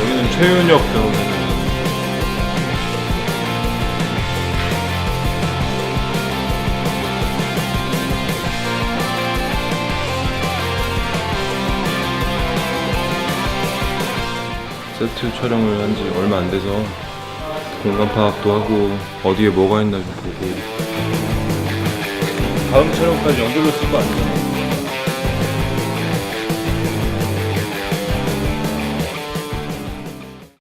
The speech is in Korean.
여기는 최윤혁 배우님. 세트 촬영을 한 지 얼마 안 돼서 공간 파악도 하고 어디에 뭐가 있나 좀 보고 다음 촬영까지 연결로 쓸 거 아니야?